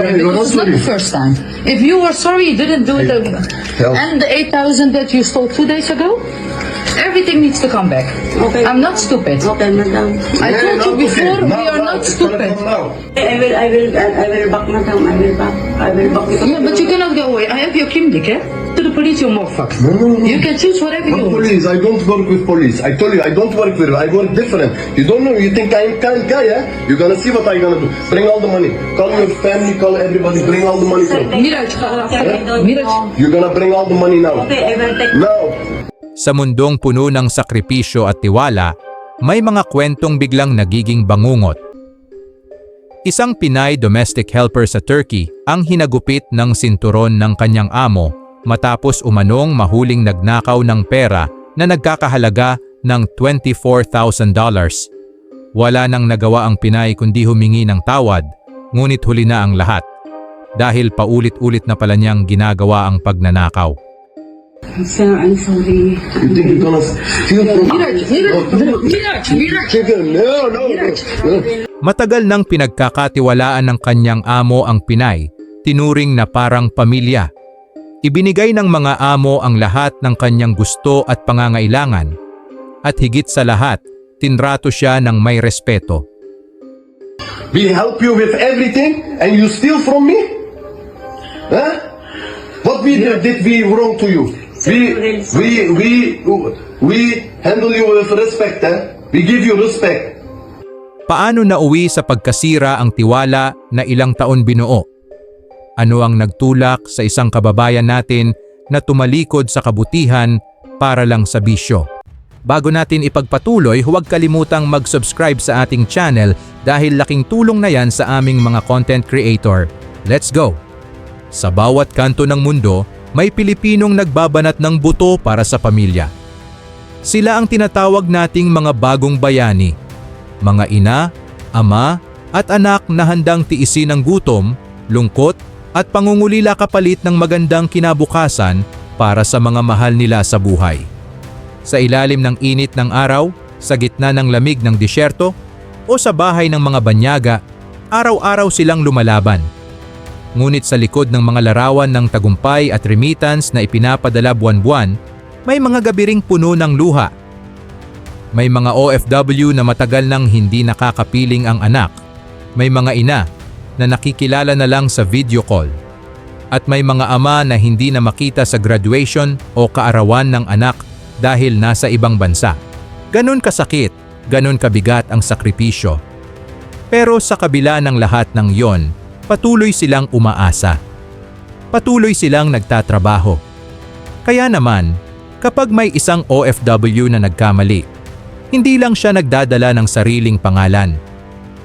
You're not Because it's not the first time. If you were sorry, you didn't do it. And the 8,000 that you stole two days ago, everything needs to come back. Okay. I'm not stupid. Okay, madam. I Yeah, told you not before, okay. we Now, are now, not it's stupid. gonna come now. I will, I will, I will back, madam. I will back. I will back. because- Yeah, but you cannot go away. I have your clinic, eh? To the police, you're more fucked. No, no, no. You can choose whatever What you want. police? I don't work with police. I told you, I don't work with. I work different. You don't know. You think I'm kind guy, yeah? You're gonna see what I'm gonna do. Bring all the money. Call your family. Call everybody. Bring all the money. Sir, From. you. Miraj, don't Miraj. You're gonna bring all the money now. Okay, I will take. Now. Sa mundong puno ng sakripisyo at tiwala, may mga kwentong biglang nagiging bangungot. Isang Pinay domestic helper sa Turkey ang hinagupit ng sinturon ng kanyang amo matapos umanong mahuling nagnakaw ng pera na nagkakahalaga ng $24,000. Wala nang nagawa ang Pinay kundi humingi ng tawad, ngunit huli na ang lahat dahil paulit-ulit na pala niyang ginagawa ang pagnanakaw. Sir, I'm sorry. You think you're gonna steal from? Miraj, Miraj, Miraj, Miraj. Chicken. No, no, no. no. Matagal nang pinagkakatiwalaan ng kanyang amo ang Pinay, tinuring na parang pamilya. Ibinigay ng mga amo ang lahat ng kanyang gusto at pangangailangan, at higit sa lahat, tinrato siya ng may respeto. We help you with everything, and you steal from me? Huh? What we did, did we wrong to you? We, we, we, we handle you with respect, eh? We give you respect. Paano nauwi sa pagkasira ang tiwala na ilang taon binuo? Ano ang nagtulak sa isang kababayan natin na tumalikod sa kabutihan para lang sa bisyo? Bago natin ipagpatuloy, huwag kalimutang mag-subscribe sa ating channel dahil laking tulong na yan sa aming mga content creator. Let's go! Sa bawat kanto ng mundo, may Pilipinong nagbabanat ng buto para sa pamilya. Sila ang tinatawag nating mga bagong bayani mga ina, ama, at anak na handang tiisin ang gutom, lungkot, at pangungulila kapalit ng magandang kinabukasan para sa mga mahal nila sa buhay. Sa ilalim ng init ng araw, sa gitna ng lamig ng disyerto, o sa bahay ng mga banyaga, araw-araw silang lumalaban. Ngunit sa likod ng mga larawan ng tagumpay at remittance na ipinapadala buwan-buwan, may mga gabiring puno ng luha may mga OFW na matagal nang hindi nakakapiling ang anak. May mga ina na nakikilala na lang sa video call. At may mga ama na hindi na makita sa graduation o kaarawan ng anak dahil nasa ibang bansa. Ganon kasakit, ganon kabigat ang sakripisyo. Pero sa kabila ng lahat ng yon, patuloy silang umaasa. Patuloy silang nagtatrabaho. Kaya naman, kapag may isang OFW na nagkamali, hindi lang siya nagdadala ng sariling pangalan.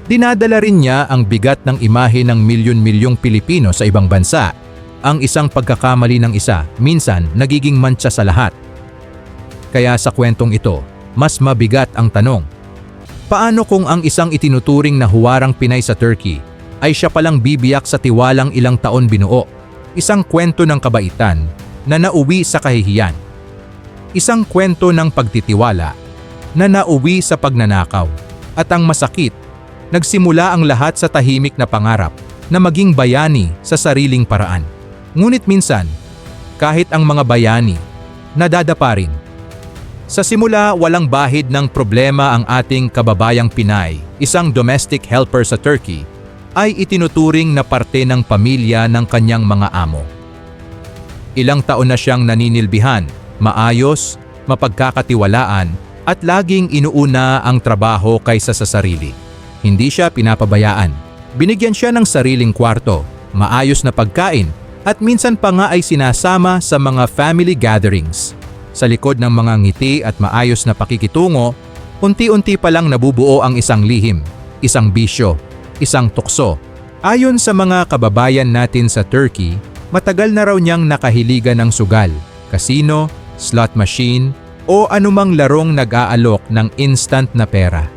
Dinadala rin niya ang bigat ng imahe ng milyon-milyong Pilipino sa ibang bansa. Ang isang pagkakamali ng isa, minsan nagiging mantsa sa lahat. Kaya sa kwentong ito, mas mabigat ang tanong. Paano kung ang isang itinuturing na huwarang Pinay sa Turkey ay siya palang bibiyak sa tiwalang ilang taon binuo? Isang kwento ng kabaitan na nauwi sa kahihiyan. Isang kwento ng pagtitiwala na nauwi sa pagnanakaw. At ang masakit, nagsimula ang lahat sa tahimik na pangarap na maging bayani sa sariling paraan. Ngunit minsan, kahit ang mga bayani, nadadapa rin. Sa simula, walang bahid ng problema ang ating kababayang Pinay, isang domestic helper sa Turkey, ay itinuturing na parte ng pamilya ng kanyang mga amo. Ilang taon na siyang naninilbihan, maayos, mapagkakatiwalaan, at laging inuuna ang trabaho kaysa sa sarili. Hindi siya pinapabayaan. Binigyan siya ng sariling kwarto, maayos na pagkain, at minsan pa nga ay sinasama sa mga family gatherings. Sa likod ng mga ngiti at maayos na pakikitungo, unti-unti pa lang nabubuo ang isang lihim, isang bisyo, isang tukso. Ayon sa mga kababayan natin sa Turkey, matagal na raw niyang nakahiligan ng sugal, kasino, slot machine, o anumang larong nag-aalok ng instant na pera.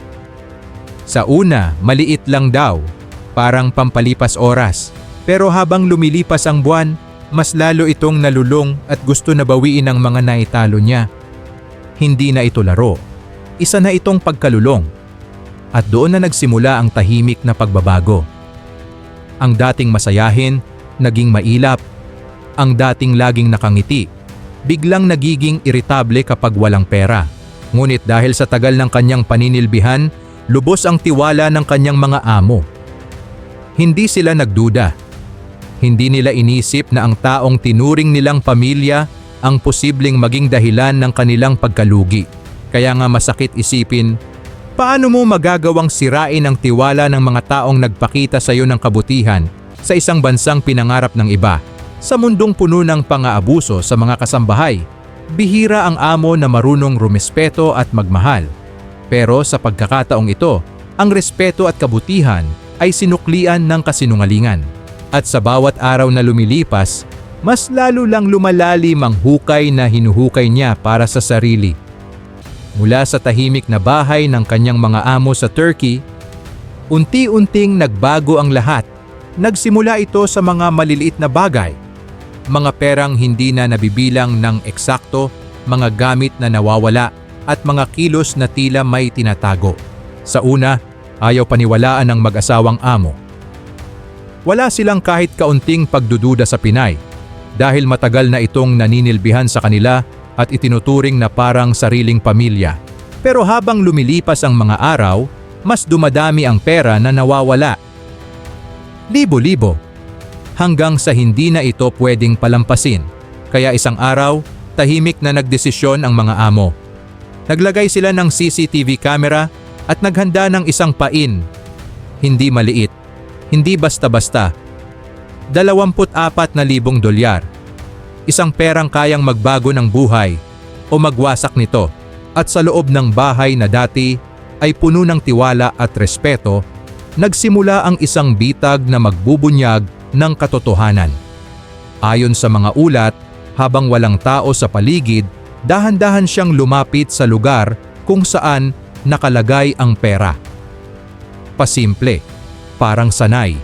Sa una, maliit lang daw, parang pampalipas oras. Pero habang lumilipas ang buwan, mas lalo itong nalulong at gusto na bawiin ang mga naitalo niya. Hindi na ito laro. Isa na itong pagkalulong. At doon na nagsimula ang tahimik na pagbabago. Ang dating masayahin, naging mailap. Ang dating laging nakangiti, biglang nagiging iritable kapag walang pera. Ngunit dahil sa tagal ng kanyang paninilbihan, lubos ang tiwala ng kanyang mga amo. Hindi sila nagduda. Hindi nila inisip na ang taong tinuring nilang pamilya ang posibleng maging dahilan ng kanilang pagkalugi. Kaya nga masakit isipin, paano mo magagawang sirain ang tiwala ng mga taong nagpakita sa iyo ng kabutihan sa isang bansang pinangarap ng iba? Sa mundong puno ng pang-aabuso sa mga kasambahay, bihira ang amo na marunong rumespeto at magmahal. Pero sa pagkakataong ito, ang respeto at kabutihan ay sinuklian ng kasinungalingan. At sa bawat araw na lumilipas, mas lalo lang lumalalim ang hukay na hinuhukay niya para sa sarili. Mula sa tahimik na bahay ng kanyang mga amo sa Turkey, unti-unting nagbago ang lahat. Nagsimula ito sa mga maliliit na bagay. Mga perang hindi na nabibilang ng eksakto, mga gamit na nawawala, at mga kilos na tila may tinatago. Sa una, ayaw paniwalaan ng mag-asawang amo. Wala silang kahit kaunting pagdududa sa Pinay dahil matagal na itong naninilbihan sa kanila at itinuturing na parang sariling pamilya. Pero habang lumilipas ang mga araw, mas dumadami ang pera na nawawala. Libo-libo. Hanggang sa hindi na ito pwedeng palampasin. Kaya isang araw, tahimik na nagdesisyon ang mga amo. Naglagay sila ng CCTV camera at naghanda ng isang pain. Hindi maliit, hindi basta-basta. 24 na libong dolyar. Isang perang kayang magbago ng buhay o magwasak nito at sa loob ng bahay na dati ay puno ng tiwala at respeto, nagsimula ang isang bitag na magbubunyag ng katotohanan. Ayon sa mga ulat, habang walang tao sa paligid, dahan-dahan siyang lumapit sa lugar kung saan nakalagay ang pera. Pasimple, parang sanay,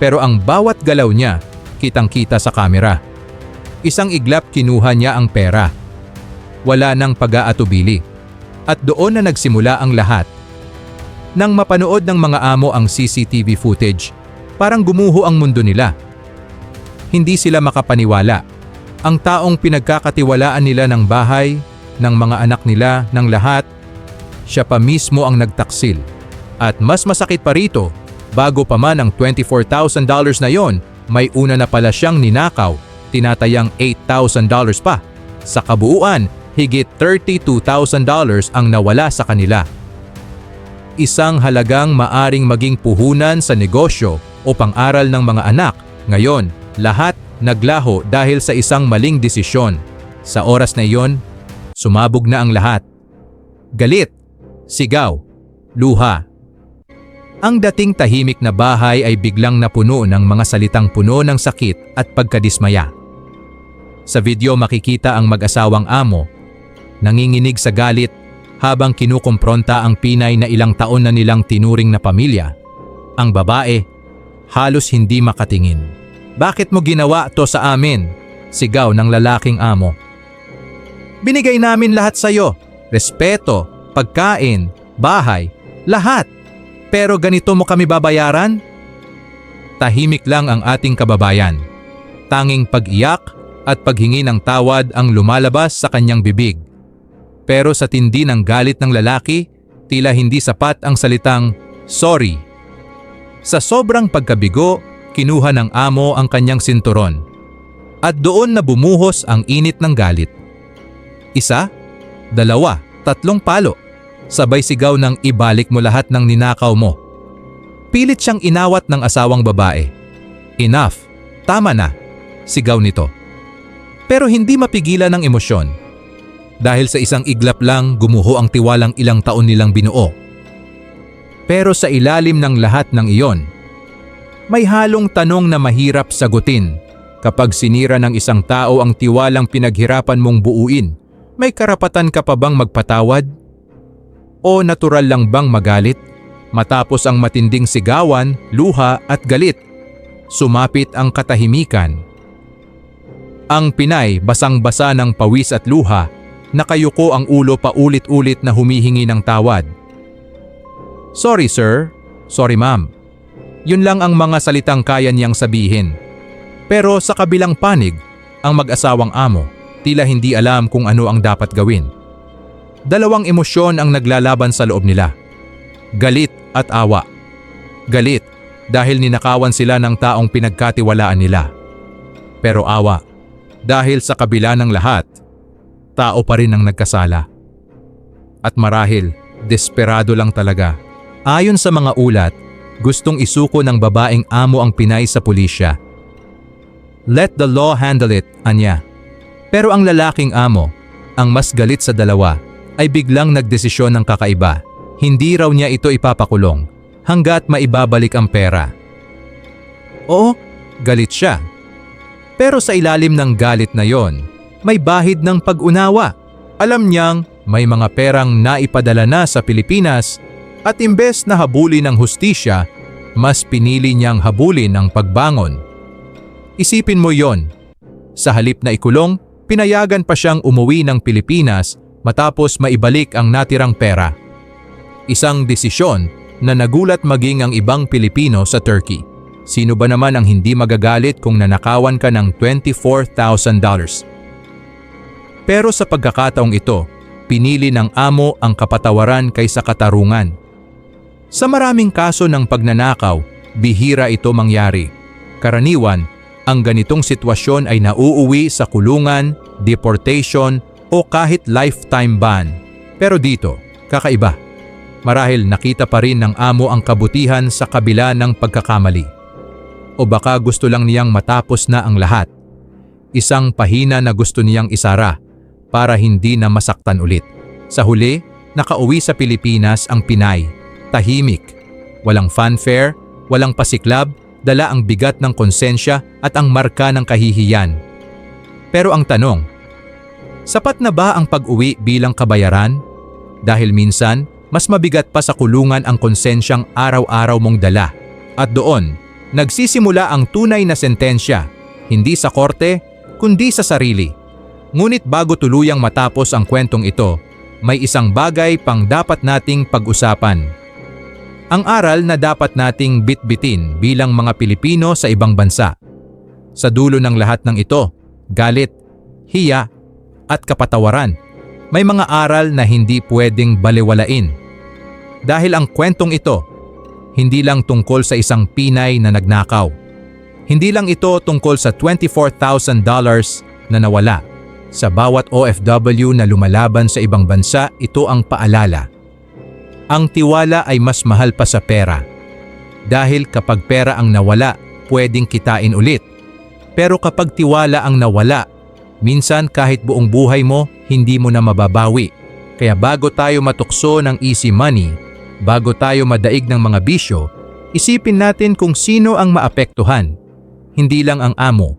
pero ang bawat galaw niya kitang-kita sa kamera. Isang iglap kinuha niya ang pera. Wala nang pag-aatubili. At doon na nagsimula ang lahat. Nang mapanood ng mga amo ang CCTV footage, parang gumuho ang mundo nila. Hindi sila makapaniwala. Ang taong pinagkakatiwalaan nila ng bahay, ng mga anak nila, ng lahat, siya pa mismo ang nagtaksil. At mas masakit pa rito, bago pa man ang $24,000 na yon, may una na pala siyang ninakaw, tinatayang $8,000 pa. Sa kabuuan, higit $32,000 ang nawala sa kanila. Isang halagang maaring maging puhunan sa negosyo o pang-aral ng mga anak. Ngayon, lahat naglaho dahil sa isang maling desisyon. Sa oras na iyon, sumabog na ang lahat. Galit, sigaw, luha. Ang dating tahimik na bahay ay biglang napuno ng mga salitang puno ng sakit at pagkadismaya. Sa video makikita ang mag-asawang amo, nanginginig sa galit habang kinukumpronta ang pinay na ilang taon na nilang tinuring na pamilya. Ang babae, halos hindi makatingin. Bakit mo ginawa to sa amin? Sigaw ng lalaking amo. Binigay namin lahat sa iyo. Respeto, pagkain, bahay, lahat. Pero ganito mo kami babayaran? Tahimik lang ang ating kababayan. Tanging pag-iyak at paghingi ng tawad ang lumalabas sa kanyang bibig. Pero sa tindi ng galit ng lalaki, tila hindi sapat ang salitang sorry. Sa sobrang pagkabigo, kinuha ng amo ang kanyang sinturon. At doon na bumuhos ang init ng galit. Isa, dalawa, tatlong palo. Sabay sigaw ng ibalik mo lahat ng ninakaw mo. Pilit siyang inawat ng asawang babae. Enough, tama na, sigaw nito. Pero hindi mapigilan ng emosyon. Dahil sa isang iglap lang gumuho ang tiwalang ilang taon nilang binuo. Pero sa ilalim ng lahat ng iyon, may halong tanong na mahirap sagutin. Kapag sinira ng isang tao ang tiwalang pinaghirapan mong buuin, may karapatan ka pa bang magpatawad? O natural lang bang magalit? Matapos ang matinding sigawan, luha at galit, sumapit ang katahimikan. Ang Pinay basang-basa ng pawis at luha, nakayuko ang ulo paulit-ulit na humihingi ng tawad. Sorry sir, sorry ma'am. Yun lang ang mga salitang kaya niyang sabihin. Pero sa kabilang panig, ang mag-asawang amo tila hindi alam kung ano ang dapat gawin. Dalawang emosyon ang naglalaban sa loob nila. Galit at awa. Galit dahil ninakawan sila ng taong pinagkatiwalaan nila. Pero awa dahil sa kabila ng lahat, tao pa rin ang nagkasala. At marahil, desperado lang talaga. Ayon sa mga ulat, gustong isuko ng babaeng amo ang Pinay sa pulisya. Let the law handle it, anya. Pero ang lalaking amo, ang mas galit sa dalawa, ay biglang nagdesisyon ng kakaiba. Hindi raw niya ito ipapakulong hanggat maibabalik ang pera. Oo, galit siya. Pero sa ilalim ng galit na yon, may bahid ng pag-unawa. Alam niyang may mga perang naipadala na sa Pilipinas at imbes na habulin ng hustisya, mas pinili niyang habulin ng pagbangon. Isipin mo yon. Sa halip na ikulong, pinayagan pa siyang umuwi ng Pilipinas matapos maibalik ang natirang pera. Isang desisyon na nagulat maging ang ibang Pilipino sa Turkey. Sino ba naman ang hindi magagalit kung nanakawan ka ng $24,000? Pero sa pagkakataong ito, pinili ng amo ang kapatawaran kaysa katarungan. Sa maraming kaso ng pagnanakaw, bihira ito mangyari. Karaniwan, ang ganitong sitwasyon ay nauuwi sa kulungan, deportation o kahit lifetime ban. Pero dito, kakaiba. Marahil nakita pa rin ng amo ang kabutihan sa kabila ng pagkakamali. O baka gusto lang niyang matapos na ang lahat. Isang pahina na gusto niyang isara para hindi na masaktan ulit. Sa huli, nakauwi sa Pilipinas ang Pinay. Tahimik. Walang fanfare, walang pasiklab, dala ang bigat ng konsensya at ang marka ng kahihiyan. Pero ang tanong, sapat na ba ang pag-uwi bilang kabayaran? Dahil minsan, mas mabigat pa sa kulungan ang konsensyang araw-araw mong dala. At doon, nagsisimula ang tunay na sentensya, hindi sa korte, kundi sa sarili. Ngunit bago tuluyang matapos ang kwentong ito, may isang bagay pang dapat nating pag-usapan. Ang aral na dapat nating bitbitin bilang mga Pilipino sa ibang bansa. Sa dulo ng lahat ng ito, galit, hiya, at kapatawaran, may mga aral na hindi pwedeng baliwalain. Dahil ang kwentong ito, hindi lang tungkol sa isang Pinay na nagnakaw. Hindi lang ito tungkol sa $24,000 na nawala. Sa bawat OFW na lumalaban sa ibang bansa, ito ang paalala. Ang tiwala ay mas mahal pa sa pera. Dahil kapag pera ang nawala, pwedeng kitain ulit. Pero kapag tiwala ang nawala, minsan kahit buong buhay mo, hindi mo na mababawi. Kaya bago tayo matukso ng easy money, bago tayo madaig ng mga bisyo, isipin natin kung sino ang maapektuhan. Hindi lang ang amo.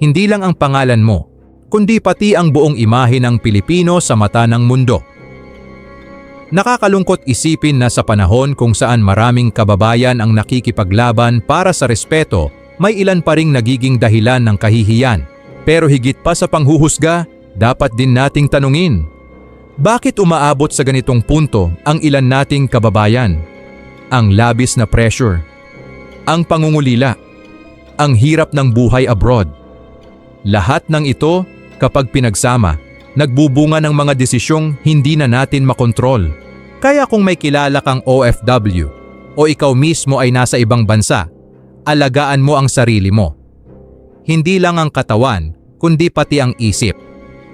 Hindi lang ang pangalan mo, kundi pati ang buong imahe ng Pilipino sa mata ng mundo. Nakakalungkot isipin na sa panahon kung saan maraming kababayan ang nakikipaglaban para sa respeto, may ilan pa ring nagiging dahilan ng kahihiyan. Pero higit pa sa panghuhusga, dapat din nating tanungin, bakit umaabot sa ganitong punto ang ilan nating kababayan? Ang labis na pressure, ang pangungulila, ang hirap ng buhay abroad. Lahat ng ito, kapag pinagsama, nagbubunga ng mga desisyong hindi na natin makontrol. Kaya kung may kilala kang OFW o ikaw mismo ay nasa ibang bansa, alagaan mo ang sarili mo. Hindi lang ang katawan, kundi pati ang isip.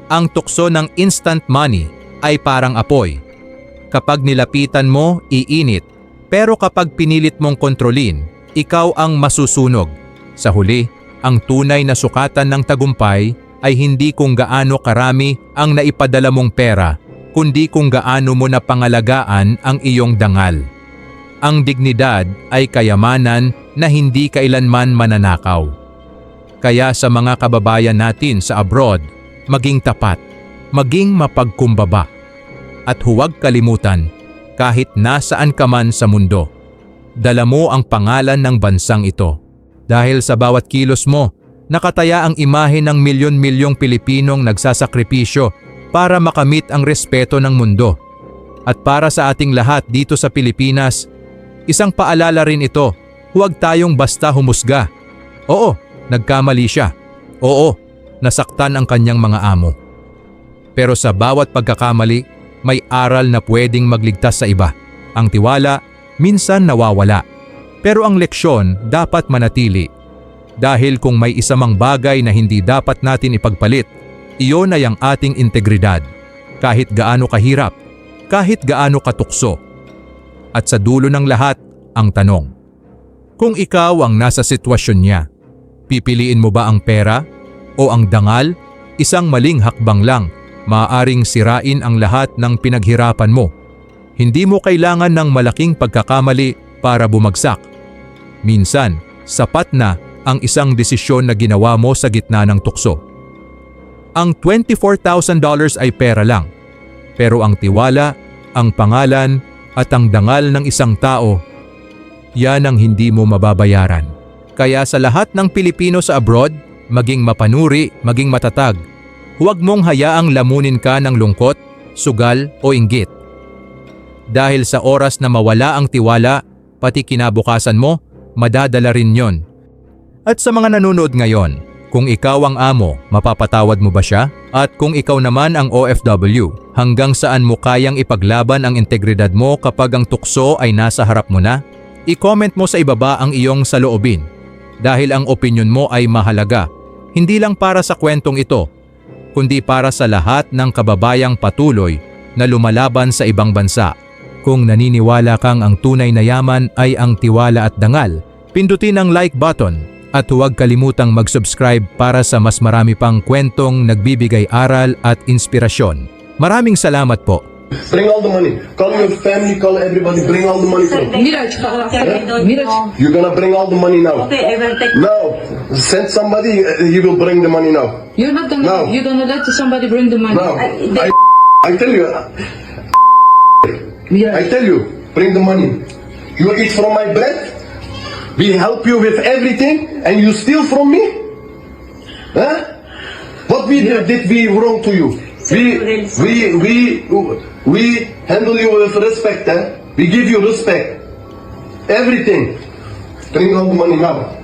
Ang tukso ng instant money ay parang apoy. Kapag nilapitan mo, iinit. Pero kapag pinilit mong kontrolin, ikaw ang masusunog. Sa huli, ang tunay na sukatan ng tagumpay ay hindi kung gaano karami ang naipadala mong pera, kundi kung gaano mo na pangalagaan ang iyong dangal. Ang dignidad ay kayamanan na hindi kailanman mananakaw. Kaya sa mga kababayan natin sa abroad, maging tapat, maging mapagkumbaba. At huwag kalimutan, kahit nasaan ka man sa mundo, dala mo ang pangalan ng bansang ito. Dahil sa bawat kilos mo, nakataya ang imahe ng milyon-milyong Pilipinong nagsasakripisyo para makamit ang respeto ng mundo. At para sa ating lahat dito sa Pilipinas, isang paalala rin ito, Huwag tayong basta humusga. Oo, nagkamali siya. Oo, nasaktan ang kanyang mga amo. Pero sa bawat pagkakamali, may aral na pwedeng magligtas sa iba. Ang tiwala, minsan nawawala. Pero ang leksyon dapat manatili. Dahil kung may isa mang bagay na hindi dapat natin ipagpalit, iyon ay ang ating integridad. Kahit gaano kahirap, kahit gaano katukso. At sa dulo ng lahat, ang tanong. Kung ikaw ang nasa sitwasyon niya, pipiliin mo ba ang pera o ang dangal? Isang maling hakbang lang, maaaring sirain ang lahat ng pinaghirapan mo. Hindi mo kailangan ng malaking pagkakamali para bumagsak. Minsan, sapat na ang isang desisyon na ginawa mo sa gitna ng tukso. Ang $24,000 ay pera lang, pero ang tiwala, ang pangalan, at ang dangal ng isang tao, yan ang hindi mo mababayaran. Kaya sa lahat ng Pilipino sa abroad, maging mapanuri, maging matatag. Huwag mong hayaang lamunin ka ng lungkot, sugal o inggit. Dahil sa oras na mawala ang tiwala, pati kinabukasan mo, madadala rin yon. At sa mga nanonood ngayon, kung ikaw ang amo, mapapatawad mo ba siya? At kung ikaw naman ang OFW, hanggang saan mo kayang ipaglaban ang integridad mo kapag ang tukso ay nasa harap mo na? I-comment mo sa ibaba ang iyong saloobin. Dahil ang opinion mo ay mahalaga, hindi lang para sa kwentong ito, kundi para sa lahat ng kababayang patuloy na lumalaban sa ibang bansa. Kung naniniwala kang ang tunay na yaman ay ang tiwala at dangal, pindutin ang like button at huwag kalimutang mag-subscribe para sa mas marami pang kwentong nagbibigay aral at inspirasyon. Maraming salamat po. Bring all the money. Call your family, call everybody. Bring all the money from. Miraj, Miraj. You're gonna bring all the money now. Okay, I will take Now, send somebody. uh, He will bring the money now. You're not gonna, No. you're gonna let somebody bring the money. Now, I, I tell you, uh, I Miraj, tell you, bring the money. You eat from my bread. We help you with everything, and you steal from me. Huh? What we did, did we wrong to you? We we we we handle you with respect. Eh? We give you respect. Everything. Bring all the money now.